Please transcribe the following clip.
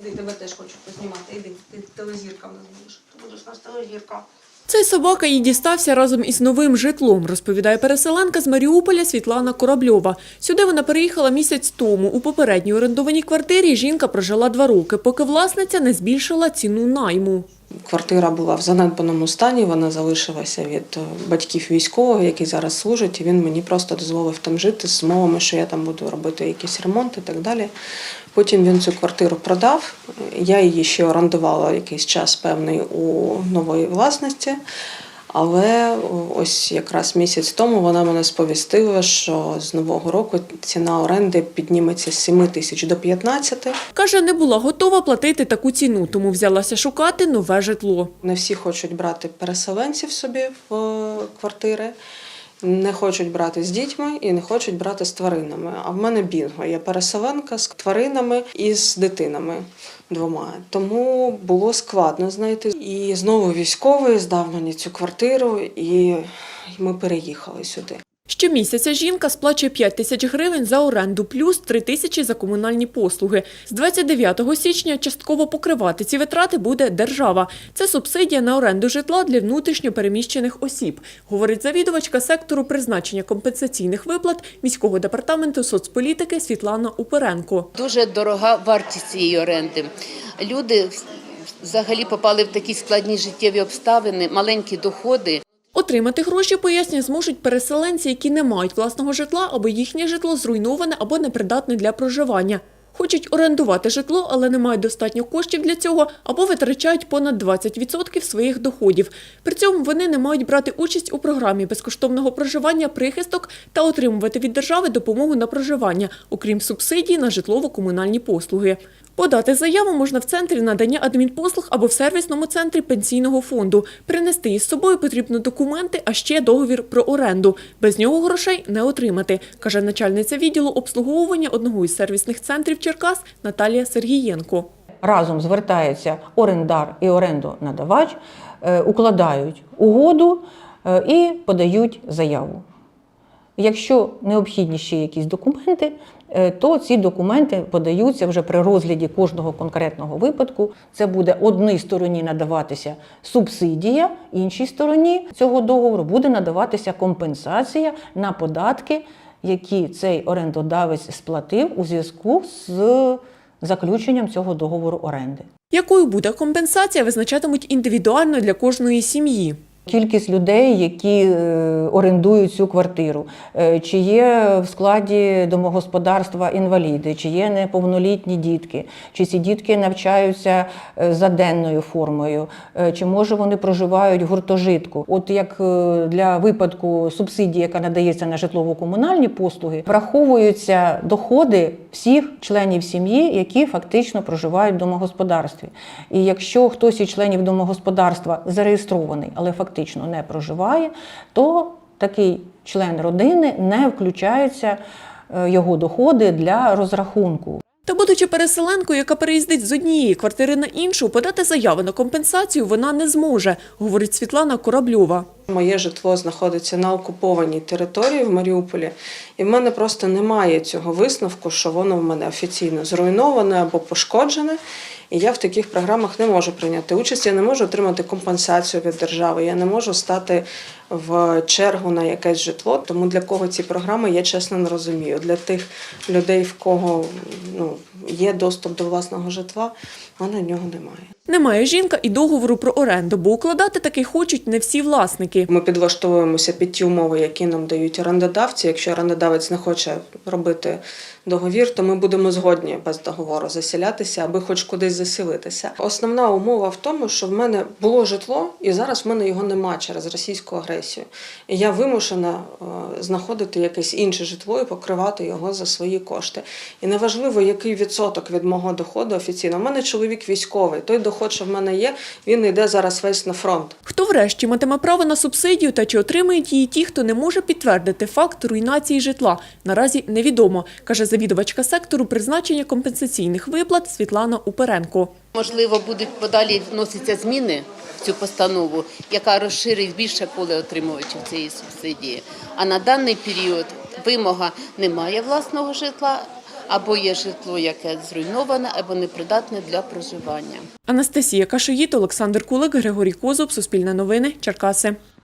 Іди, тебе теж хочу познімати. Іди, ти телезірка в нас будеш. Ти будеш у нас телезірка. Цей собака їй дістався разом із новим житлом, розповідає переселенка з Маріуполя Світлана Корабльова. Сюди вона переїхала місяць тому. У попередній орендованій квартирі жінка прожила два роки, поки власниця не збільшила ціну найму. Квартира була в занедбаному стані, вона залишилася від е, батьків військового, який зараз служить, і він мені просто дозволив там жити з мовами, що я там буду робити якісь ремонти і так далі. Потім він цю квартиру продав. Я її ще орендувала якийсь час певний у нової власності. Але ось якраз місяць тому вона мене сповістила, що з нового року ціна оренди підніметься з 7 тисяч до 15. Каже, не була готова платити таку ціну, тому взялася шукати нове житло. Не всі хочуть брати переселенців собі в е, квартири, не хочуть брати з дітьми і не хочуть брати з тваринами. А в мене бінго. Я переселенка з тваринами і з дитинами двома. Тому було складно знайти. І знову військовий здав мені цю квартиру, і ми переїхали сюди. Щомісяця жінка сплачує 5 тисяч гривень за оренду, плюс 3 тисячі за комунальні послуги. З 29 січня частково покривати ці витрати буде держава. Це субсидія на оренду житла для внутрішньо переміщених осіб, говорить завідувачка сектору призначення компенсаційних виплат міського департаменту соцполітики Світлана Уперенко. Дуже дорога вартість цієї оренди. Люди взагалі попали в такі складні життєві обставини, маленькі доходи. Отримати гроші, пояснює, зможуть переселенці, які не мають власного житла, або їхнє житло зруйноване або непридатне для проживання. Хочуть орендувати житло, але не мають достатньо коштів для цього, або витрачають понад 20% своїх доходів. При цьому вони не мають брати участь у програмі безкоштовного проживання прихисток та отримувати від держави допомогу на проживання, окрім субсидій на житлово-комунальні послуги. Подати заяву можна в центрі надання адмінпослуг або в сервісному центрі пенсійного фонду. Принести із собою потрібно документи, а ще договір про оренду. Без нього грошей не отримати, каже начальниця відділу обслуговування одного із сервісних центрів Черкас Наталія Сергієнко. разом звертається орендар і орендонадавач, е, укладають угоду е, і подають заяву. Якщо необхідні ще якісь документи, е, то ці документи подаються вже при розгляді кожного конкретного випадку. Це буде одній стороні надаватися субсидія, іншій стороні цього договору буде надаватися компенсація на податки, які цей орендодавець сплатив у зв'язку з заключенням цього договору оренди. Якою буде компенсація, визначатимуть індивідуально для кожної сім'ї. Кількість людей, які е, орендують цю квартиру, е, чи є в складі домогосподарства інваліди, чи є неповнолітні дітки, чи ці дітки навчаються е, за денною формою, чи може вони проживають в гуртожитку. От як для випадку субсидії, яка надається на житлово-комунальні послуги, враховуються доходи всіх членів сім'ї, які фактично проживають в домогосподарстві. І якщо хтось із членів домогосподарства зареєстрований, але фактично не проживає, то такий член родини не включаються е, його доходи для розрахунку. Та будучи переселенкою, яка переїздить з однієї квартири на іншу, подати заяву на компенсацію вона не зможе, говорить Світлана Корабльова. Моє житло знаходиться на окупованій території в Маріуполі, і в мене просто немає цього висновку, що воно в мене офіційно зруйноване або пошкоджене. І я в таких програмах не можу прийняти участь. Я не можу отримати компенсацію від держави. Я не можу стати в чергу на якесь житло. Тому для кого ці програми я чесно не розумію. Для тих людей, в кого ну, є доступ до власного житла, мене нього немає. Немає жінка і договору про оренду, бо укладати такий хочуть не всі власники. Ми підлаштовуємося під ті умови, які нам дають орендодавці. Якщо орендодавець не хоче робити договір, то ми будемо згодні без договору заселятися, аби хоч кудись заселитися. Основна умова в тому, що в мене було житло, і зараз в мене його нема через російську агресію. І я вимушена е, знаходити якесь інше житло і покривати його за свої кошти. І неважливо, який відсоток від мого доходу офіційно. У мене чоловік військовий. Той доход, що в мене є, він йде зараз весь на фронт. Хто врешті матиме право на субсидію та чи отримають її ті, хто не може підтвердити факт руйнації житла, наразі невідомо, каже завідувачка сектору призначення компенсаційних виплат Світлана Уперенко. Можливо, будуть подалі вносяться зміни в цю постанову, яка розширить більше коле отримувачів цієї субсидії. А на даний період вимога немає власного житла, або є житло, яке зруйноване, або непридатне для проживання. Анастасія Кашоїд, Олександр Кулик, Григорій Козуб, Суспільне новини, Черкаси.